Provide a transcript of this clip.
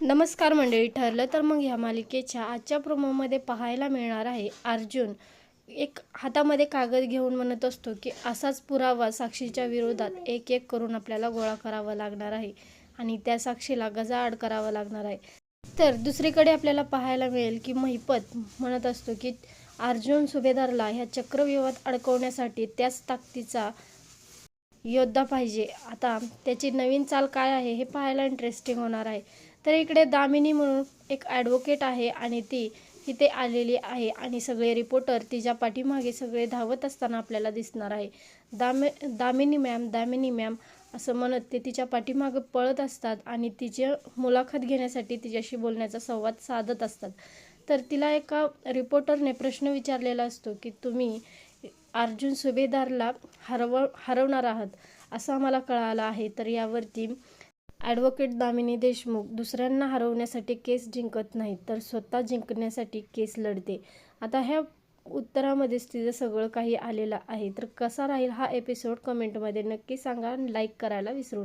नमस्कार मंडळी ठरलं तर मग ह्या मालिकेच्या आजच्या प्रोमोमध्ये पाहायला मिळणार आहे अर्जुन. एक हातामध्ये कागद घेऊन म्हणत असतो की असाच पुरावा साक्षीच्या विरोधात एक एक करून आपल्याला गोळा करावा लागणार आहे आणि त्या साक्षीला गजाआड करावा लागणार आहे. तर दुसरीकडे आपल्याला पाहायला मिळेल की महिपत म्हणत असतो की अर्जुन सुभेदारला ह्या चक्रव्यूहात अडकवण्यासाठी त्याच ताकदीचा योद्धा पाहिजे. आता त्याची नवीन चाल काय आहे हे पाहायला इंटरेस्टिंग होणार आहे. तर इकडे दामिनी म्हणून एक ॲडव्होकेट आहे आणि ती इथे आलेली आहे आणि सगळे रिपोर्टर तिच्या पाठीमागे सगळे धावत असताना आपल्याला दिसणार आहे. दामे दामिनी मॅम दामिनी मॅम असं म्हणत ते तिच्या पाठीमागे पळत असतात आणि तिची मुलाखत घेण्यासाठी तिच्याशी बोलण्याचा संवाद साधत असतात. तर तिला एका रिपोर्टरने प्रश्न विचारलेला असतो की तुम्ही अर्जुन सुभेदारला हरव हरवणार आहात असं आम्हाला कळालं आहे. तर यावरती ॲडव्होकेट दामिनी देशमुख दुसऱ्यांना हरवण्यासाठी केस जिंकत नाही तर स्वतः जिंकण्यासाठी केस लढते. आता ह्या उत्तरामध्येच तिचं सगळं काही आलेलं आहे. तर कसा राहील हा एपिसोड कमेंटमध्ये नक्की सांगा लाईक करायला विसरू नका.